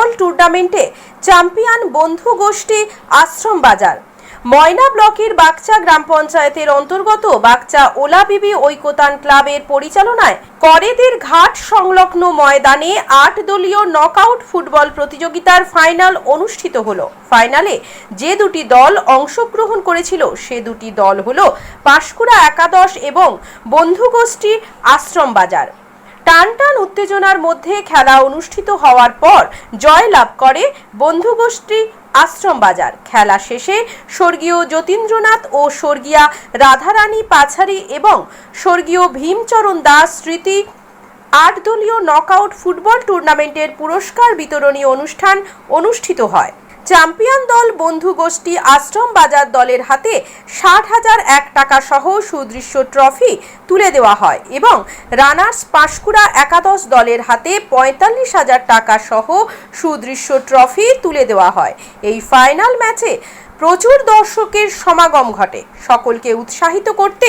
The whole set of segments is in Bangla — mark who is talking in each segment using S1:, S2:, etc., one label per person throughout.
S1: ফুটবল টুর্নামেন্টে চ্যাম্পিয়ন বন্ধু গোষ্ঠী আশ্রম বাজার। ময়না ব্লকের বাগচা গ্রাম পঞ্চায়েতের অন্তর্গত বাগচা ওলাবিবি ঐকতান ক্লাবের পরিচালনায় করেদের ঘাট সংলগ্ন ময়দানে আট দলীয় নকআউট ফুটবল প্রতিযোগিতার ফাইনাল অনুষ্ঠিত হলো। ফাইনালে যে দুটি দল অংশগ্রহণ করেছিল, সে দুটি দল হলো পাঁশকুড়া একাদশ এবং বন্ধুগোষ্ঠী আশ্রম বাজার। টানটান উত্তেজনার মধ্যে খেলা অনুষ্ঠিত হওয়ার পর জয় লাভ করে বন্ধুগোষ্ঠী আশ্রম বাজার। খেলা শেষে স্বর্গীয় যতীন্দ্রনাথ ও স্বর্গীয়া রাধারানী পাছারি এবং স্বর্গীয় ভীমচরণ দাস স্মৃতি আট দলীয় নকআউট ফুটবল টুর্নামেন্টের পুরস্কার বিতরণী অনুষ্ঠান অনুষ্ঠিত হয়। চ্যাম্পিয়ন দল বন্ধু গোষ্ঠী আশ্রম বাজার দলের হাতে ষাট হাজার এক টাকা সহ সুদৃশ্য ট্রফি তুলে দেওয়া হয় এবং রানার্স পাঁশকুড়া একাদশ দলের হাতে পঁয়তাল্লিশ হাজার টাকা সহ সুদৃশ্য ট্রফি তুলে দেওয়া হয়। এই ফাইনাল ম্যাচে প্রচুর দর্শকের সমাগম ঘটে। সকলকে উৎসাহিত করতে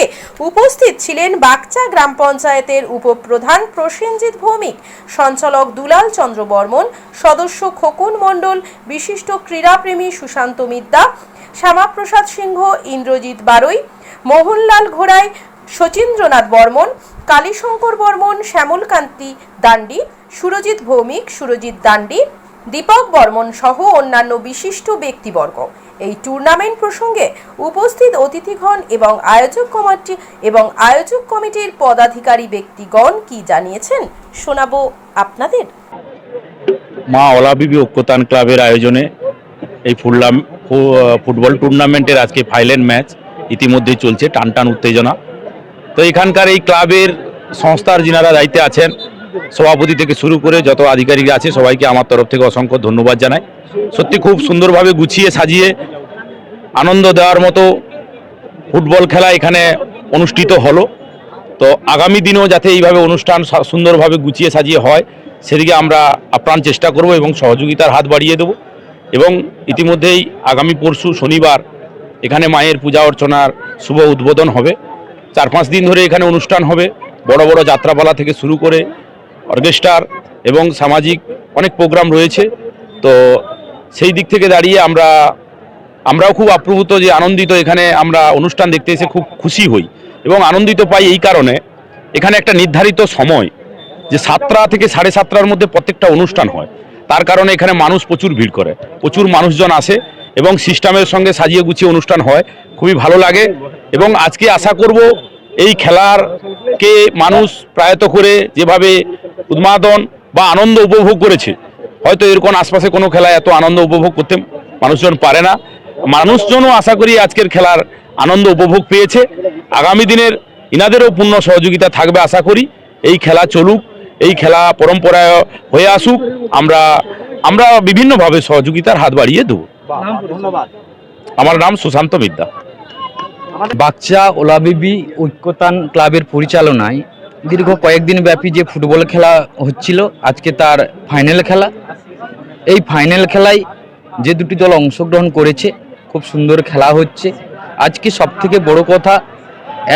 S1: উপস্থিত ছিলেন বাগচা গ্রাম পঞ্চায়েতের উপপ্রধান প্রসেনজিৎ ভৌমিক, সঞ্চালক দুলাল চন্দ্র বর্মন, সদস্য খোকন মণ্ডল, বিশিষ্ট ক্রীড়াপ্রেমী সুশান্ত মিদ্যা শ্যামাপ্রসাদ সিংহ, ইন্দ্রজিৎ বারৈ মোহনলাল ঘোড়াই শচীন্দ্রনাথ বর্মন, কালীশঙ্কর বর্মন, শ্যামলকান্তি দান্ডি সুরজিৎ ভৌমিক, সুরজিৎ দান্ডি দীপক বর্মন সহ অন্যান্য বিশিষ্ট ব্যক্তিবর্গ। এই টুর্নামেন্ট প্রসঙ্গে উপস্থিত অতিথিগণ এবং আয়োজক কমিটি এবং আয়োজক কমিটির পদাধিকারী ব্যক্তিগণ কি জানিয়েছেন শোনাবো আপনাদের।
S2: মা অলাবিবি ঐক্যতান ক্লাবের আয়োজনে এই ফুটলাম ফুটবল টুর্নামেন্টের আজকে ফাইনাল ম্যাচ ইতিমধ্যেই চলছে, টানটান উত্তেজনা। তো এখানকার এই ক্লাবের সংস্থার যিনারা দায়িত্বে আছেন সভাপতি থেকে শুরু করে যত আধিকারিক আছে, সবাইকে আমার তরফ থেকে অসংখ্য ধন্যবাদ জানাই। সত্যি খুব সুন্দরভাবে গুছিয়ে সাজিয়ে আনন্দ দেওয়ার মতো ফুটবল খেলা এখানে অনুষ্ঠিত হলো। তো আগামী দিনেও যাতে এইভাবে অনুষ্ঠান সুন্দরভাবে গুছিয়ে সাজিয়ে হয়, সেদিকে আমরা আপ্রাণ চেষ্টা করব এবং সহযোগিতার হাত বাড়িয়ে দেব। এবং ইতিমধ্যেই আগামী পরশু শনিবার এখানে মায়ের পূজা অর্চনার শুভ উদ্বোধন হবে। চার পাঁচ দিন ধরে এখানে অনুষ্ঠান হবে। বড় বড় যাত্রাপালা থেকে শুরু করে অর্কেস্ট্রার এবং সামাজিক অনেক প্রোগ্রাম রয়েছে। তো সেই দিক থেকে দাঁড়িয়ে আমরা, আমরাও খুব আপ্লুত যে আনন্দিত এখানে আমরা অনুষ্ঠান দেখতে এসে খুব খুশি হই এবং আনন্দিত পাই এই কারণে এখানে একটা নির্ধারিত সময় যে সাতটা থেকে সাড়ে সাতটার মধ্যে প্রত্যেকটা অনুষ্ঠান হয়। তার কারণে এখানে মানুষ প্রচুর ভিড় করে, প্রচুর মানুষজন আসে এবং সিস্টেমের সঙ্গে সাজিয়ে গুছিয়ে অনুষ্ঠান হয়। খুবই ভালো লাগে এবং আজকে আশা করব এই খেলার কে মানুষ প্রায়ত করে যেভাবে উন্মাদন বা আনন্দ উপভোগ করেছে হয়তো এরকম আশপাশে কোনো খেলায় এত আনন্দ উপভোগ করতে মানুষজন পারে না। মানুষজনও আশা করি আজকের খেলার আনন্দ উপভোগ পেয়েছে। আগামী দিনের ইনাদেরও পূর্ণ সহযোগিতা থাকবে আশা করি। এই খেলা চলুক এই খেলা পরম্পরায় হয়ে আসুক আমরা আমরা বিভিন্নভাবে সহযোগিতার হাত বাড়িয়ে দেবো। আমার নাম সুশান্ত মিদ্যা
S3: বাচ্চা ওলাবিবি ঐক্যতান ক্লাবের পরিচালনায় দীর্ঘ কয়েকদিন ব্যাপী যে ফুটবল খেলা হচ্ছিল, আজকে তার ফাইনাল খেলা। এই ফাইনাল খেলায় যে দুটি দল অংশগ্রহণ করেছে, খুব সুন্দর খেলা হচ্ছে। আজকে সব থেকে বড় কথা,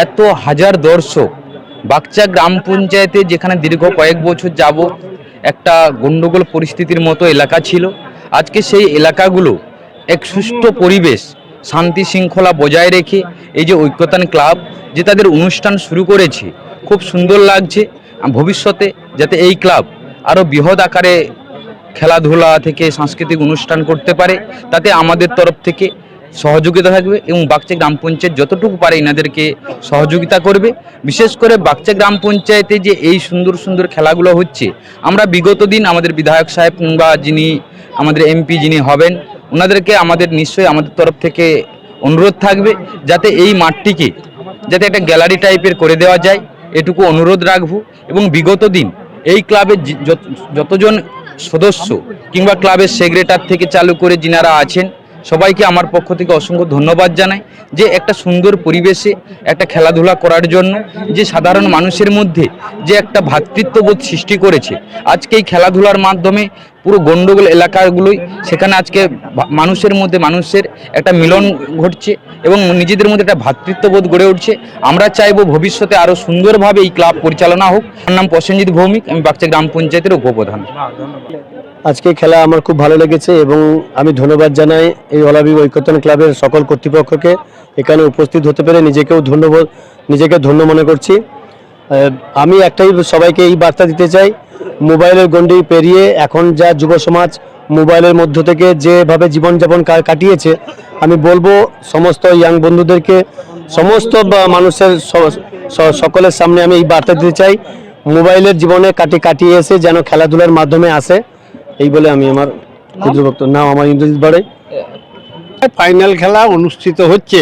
S3: এত হাজার দর্শক বাচ্চা গ্রাম পঞ্চায়েতে যেখানে দীর্ঘ কয়েক বছর যাব একটা গণ্ডগোল পরিস্থিতির মতো এলাকা ছিল, আজকে সেই এলাকাগুলো এক সুষ্ঠু পরিবেশ শান্তি শৃঙ্খলা বজায় রেখে এই যে ঐক্যতান ক্লাব যে তাদের অনুষ্ঠান শুরু করেছে, খুব সুন্দর লাগছে। ভবিষ্যতে যাতে এই ক্লাব আরও বৃহৎ আকারে খেলাধুলা থেকে সাংস্কৃতিক অনুষ্ঠান করতে পারে, তাতে আমাদের তরফ থেকে সহযোগিতা থাকবে এবং বাগচা গ্রাম পঞ্চায়েত যতটুকু পারে এনাদেরকে সহযোগিতা করবে। বিশেষ করে বাগচা গ্রাম পঞ্চায়েতে যে এই সুন্দর সুন্দর খেলাগুলো হচ্ছে, আমরা বিগত দিন আমাদের বিধায়ক সাহেব কিংবা যিনি আমাদের এমপি যিনি হবেন ওনাদেরকে আমাদের নিশ্চয়ই আমাদের তরফ থেকে অনুরোধ থাকবে যাতে এই মাঠটিকে যাতে একটা গ্যালারি টাইপের করে দেওয়া যায়। এটুকু অনুরোধ রাখব এবং বিগত দিন এই ক্লাবের যতজন সদস্য কিংবা ক্লাবের সেক্রেটার থেকে চালু করে যিনারা আছেন, সবাইকে আমার পক্ষ থেকে অসংখ্য ধন্যবাদ জানাই যে একটা সুন্দর পরিবেশে একটা খেলাধুলা করার জন্য যে সাধারণ মানুষের মধ্যে যে একটা ভ্রাতৃত্ববোধ সৃষ্টি করেছে। আজকে এই খেলাধুলার মাধ্যমে পুরো গন্ডগোল এলাকাগুলোই, সেখানে আজকে মানুষের মধ্যে মানুষের একটা মিলন ঘটছে এবং নিজেদের মধ্যে একটা ভ্রাতৃত্ববোধ গড়ে উঠছে। আমরা চাইব ভবিষ্যতে আরও সুন্দরভাবে এই ক্লাব পরিচালনা হোক। আমার নাম প্রসেনজিৎ ভৌমিক, আমি বাগচা গ্রাম পঞ্চায়েতের উপপ্রধান।
S4: আজকে খেলা আমার খুব ভালো লেগেছে এবং আমি ধন্যবাদ জানাই এই অলাবি ঐক্যতন ক্লাবের সকল কর্তৃপক্ষকে। এখানে উপস্থিত হতে পেরে নিজেকেও ধন্যবাদ, নিজেকে ধন্য মনে করছি। আমি একটাই সবাইকে এই বার্তা দিতে চাই মোবাইলের গণ্ডি পেরিয়ে এখন যা যুব সমাজ মোবাইলের মধ্য থেকে যেভাবে জীবনযাপন কাটিয়েছে আমি বলব সমস্ত ইয়াং বন্ধুদেরকে সমস্ত মানুষের সকলের সামনে আমি এই বার্তা দিতে চাই মোবাইলের জীবনে কাটি কাটিয়ে এসে যেন খেলাধুলার মাধ্যমে আসে এই বলে আমি আমার ক্ষুদ্র বক্তব্য নাম আমার ইন্দ্রজিৎ বাড়ে।
S5: ফাইনাল খেলা অনুষ্ঠিত হচ্ছে।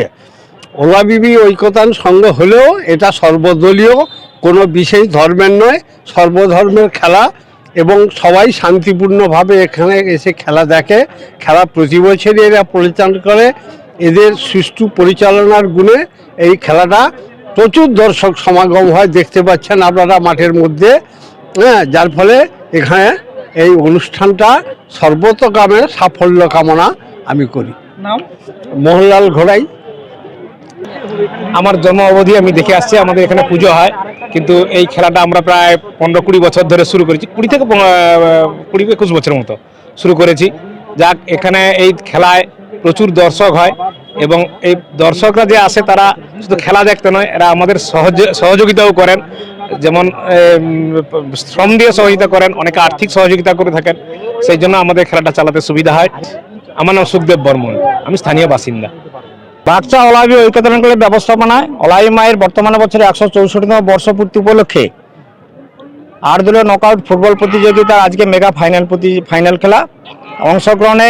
S5: ওলাবিবি ঐকতান সংঘ হলেও এটা সর্বদলীয় কোনো বিশেষ ধর্মের নয় সর্বধর্মের খেলা এবং সবাই শান্তিপূর্ণভাবে এখানে এসে খেলা দেখে খেলা প্রতি বছরই এরা পরিচালনা করে। এদের সুষ্ঠু পরিচালনার গুণে এই খেলাটা প্রচুর দর্শক সমাগম হয় দেখতে পাচ্ছেন আপনারা মাঠের মধ্যে। হ্যাঁ যার ফলে এখানে এই অনুষ্ঠানটা সর্বতকামে সাফল্য কামনা আমি করি। মোহনলাল ঘোড়াই।
S6: আমার জন্ম অবধি আমি দেখে আসছি আমাদের এখানে পুজো হয়। কিন্তু এই খেলাটা আমরা প্রায় পনেরো কুড়ি বছর ধরে শুরু করেছি, কুড়ি থেকে কুড়ি একুশ বছরের মতো শুরু করেছি। যাক, এখানে এই খেলায় প্রচুর দর্শক হয় এবং এই দর্শকরা যে আসে তারা শুধু খেলা দেখতে নয়, এরা আমাদের সহযোগিতাও করেন। যেমন শ্রম দিয়ে সহযোগিতা করেন, অনেকে আর্থিক সহযোগিতা করে থাকেন। সেই জন্য আমাদের খেলাটা চালাতে সুবিধা হয়। আমার নাম সুখদেব বর্মন, আমি স্থানীয় বাসিন্দা। বাগচা অলাবি ঐক্যতান ক্লাবের ব্যবস্থাপনায় অলাই মায়ের বর্তমান বছরে একশো চৌষট্টিতম বর্ষপূর্তি উপলক্ষে আট দলীয় নকআউট ফুটবল প্রতিযোগিতা আজকে মেগা ফাইনাল প্রতি ফাইনাল খেলা। অংশগ্রহণে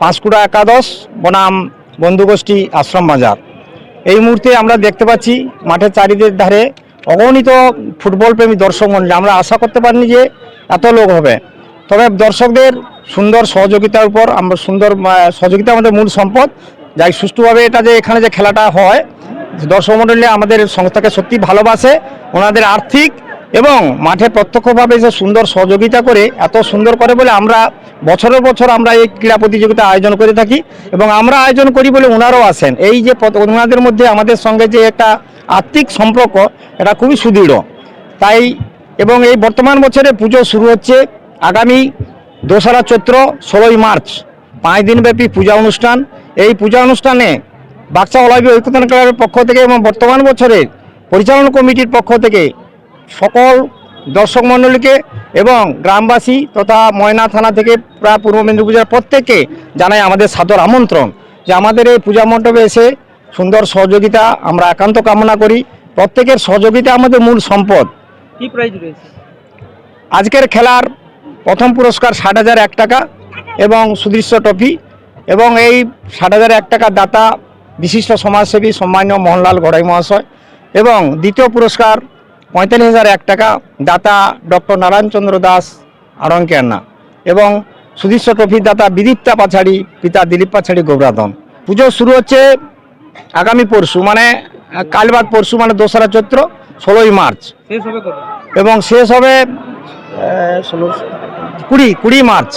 S6: পাঁশকুড়া একাদশ, বনাম বন্ধুগোষ্ঠী আশ্রম বাজার। এই মুহূর্তে আমরা দেখতে পাচ্ছি মাঠের চারিদের ধারে অগণিত ফুটবল প্রেমী দর্শক মন্ডলী। আমরা আশা করতে পারিনি যে এত লোক হবে। তবে দর্শকদের সুন্দর সহযোগিতার উপর আমরা সুন্দর সহযোগিতা আমাদের মূল সম্পদ। যাই, সুষ্ঠুভাবে এটা যে এখানে যে খেলাটা হয়, দর্শক মন্ডলী, আমাদের সংস্থাকে সত্যি ভালোবাসে, ওনাদের আর্থিক এবং মাঠে প্রত্যক্ষভাবে যে সুন্দর সহযোগিতা করে, এত সুন্দর করে বলে আমরা বছরের বছর আমরা এই ক্রীড়া প্রতিযোগিতা আয়োজন করে থাকি এবং আমরা আয়োজন করি বলে ওনারাও আসেন। এই যে ওনাদের মধ্যে আমাদের সঙ্গে যে একটা আর্থিক সম্পর্ক, এটা খুবই সুদৃঢ়। তাই এবং এই বর্তমান বছরে পুজো শুরু হচ্ছে, আগামী দোসরা চৈত্র, ষোলোই মার্চ, পাঁচ দিনব্যাপী পূজা অনুষ্ঠান। এই পূজা অনুষ্ঠানে বাক্সা অলাবি ঐক্যতান ক্লাবের পক্ষ থেকে এবং বর্তমান বছরের পরিচালনা কমিটির পক্ষ থেকে সকল দর্শক মণ্ডলীকে এবং গ্রামবাসী তথা ময়না থানা থেকে প্রায় পূর্ব মেদিনীপুর জেলার প্রত্যেককে জানাই আমাদের সাদর আমন্ত্রণ যে আমাদের এই পূজা মণ্ডপে এসে সুন্দর সহযোগিতা আমরা একান্ত কামনা করি। প্রত্যেকের সহযোগিতা আমাদের মূল সম্পদ।
S7: কি প্রাইজ রয়েছে?
S6: আজকের খেলার প্রথম পুরস্কার ষাট হাজার এক টাকা এবং সুদৃশ্য ট্রফি এবং এই ষাট হাজার এক টাকা দাতা বিশিষ্ট সমাজসেবী সম্মানীয় মোহনলাল গড়াই মহাশয় এবং দ্বিতীয় পুরস্কার পঁয়তাল্লিশ হাজার এক টাকা দাতা ডক্টর নারায়ণচন্দ্র দাস আড়ঙ্কেন্না এবং সুদীর্ষ ট্রফির দাতা বিদীপ্তা পাছাড়ি পিতা দিলীপ পাছাড়ি গৌরাধন পুজো শুরু হচ্ছে আগামী পরশু মানে আহ, কাল বাদ পরশু মানে দোসরা চৈত্র ষোলোই মার্চ।
S7: শেষ হবে কবে?
S6: এবং শেষ হবে ষোলো কুড়ি কুড়ি মার্চ।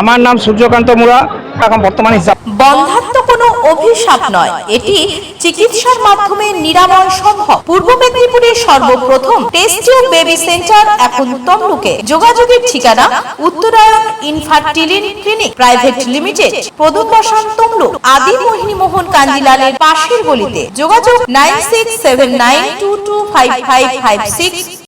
S6: আমার নাম সূর্যকান্ত মুরা, এখন বর্তমান হিসাব
S8: বন্ধাত্ম কোনো অভিশাপ নয়। এটি চিকিৎসার মাধ্যমে নিরাময় সম্ভব। পূর্ব মেদিনীপুরের সর্বপ্রথম টেস্ট বেবি সেন্টার এখন তমলুকে। যোগাযোগের ঠিকানা Uttarayan infertility clinic private limited বসান তমলুক। আদি মোহিনী মোহন কাঞ্জিলালের পাশের গলিতে। যোগাযোগ nine six seven nine two two five five five six